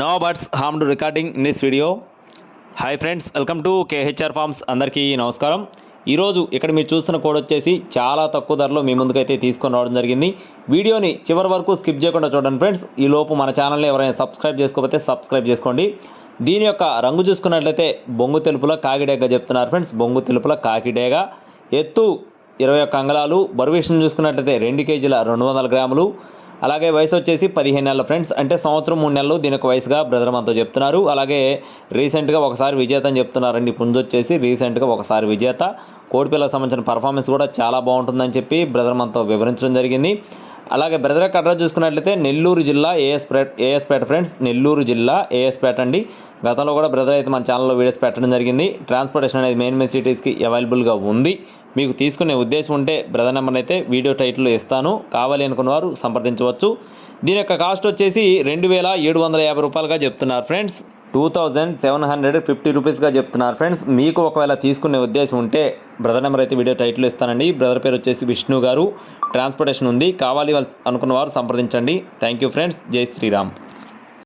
No birds harm to recording in this video hi friends welcome to KHR farms అందరికీ నమస్కారం ఈరోజు ఇక్కడ మీరు చూస్తున్న కోడ్ వచ్చేసి చాలా తక్కువ ధరలో మీ ముందుకైతే తీసుకొని రావడం జరిగింది. వీడియోని చివరి వరకు స్కిప్ చేయకుండా చూడండి ఫ్రెండ్స్ ఈ లోపు మన ఛానల్ని ఎవరైనా సబ్స్క్రైబ్ చేసుకోకపోతే సబ్స్క్రైబ్ చేసుకోండి. దీని యొక్క రంగు చూసుకున్నట్లయితే బొంగు తెలుపుల కాకిడేగా చెప్తున్నారు ఫ్రెండ్స్ బొంగు తెలుపుల కాకిడేగా. ఎత్తు ఇరవై ఒక్క అంగళాలు బరువు విషయం చూసుకున్నట్లయితే రెండు కేజీల రెండు వందల గ్రాములు. అలాగే వయసు వచ్చేసి పదిహేను నెలల ఫ్రెండ్స్. అంటే సంవత్సరం మూడు నెలలు దీనికి వయసుగా బ్రదర్ మనతో చెప్తున్నారు. అలాగే రీసెంట్గా ఒకసారి విజేత అని చెప్తున్నారండి. పుంజు వచ్చేసి రీసెంట్గా ఒకసారి విజేత. కోడిపిల్లకు సంబంధించిన పర్ఫార్మెన్స్ కూడా చాలా బాగుంటుందని చెప్పి బ్రదర్ మనతో వివరించడం జరిగింది. అలాగే బ్రదర్ యొక్క అడ్రస్ చూసుకున్నట్లయితే నెల్లూరు జిల్లా ఏఎస్పేట ఏఎస్పేట ఫ్రెండ్స్. నెల్లూరు జిల్లా ఏఎస్పేట అండి. గతంలో కూడా బ్రదర్ అయితే మన ఛానల్లో వీడియోస్ పెట్టడం జరిగింది. ట్రాన్స్పోర్టేషన్ అనేది మెయిన్ మెయిన్ సిటీస్కి అవైలబుల్గా ఉంది. మీకు తీసుకునే ఉద్దేశం ఉంటే బ్రదర్ నెంబర్ అయితే వీడియో టైటిల్లో ఇస్తాను. కావాలి అనుకున్న వారు సంప్రదించవచ్చు. దీని యొక్క కాస్ట్ వచ్చేసి రెండు వేల ఏడు వందల యాభై రూపాయలుగా చెప్తున్నారు friends. Two thousand seven hundred fifty రూపీస్గా చెప్తున్నారు ఫ్రెండ్స్. మీకు ఒకవేళ తీసుకునే ఉద్దేశం ఉంటే బ్రదర్ నెంబర్ అయితే వీడియో టైటిల్ ఇస్తానండి. బ్రదర్ పేరు వచ్చేసి విష్ణు గారు. ట్రాన్స్పోర్టేషన్ ఉంది. కావాలి అనుకున్న వారు సంప్రదించండి. Thank you friends. జై శ్రీరామ్.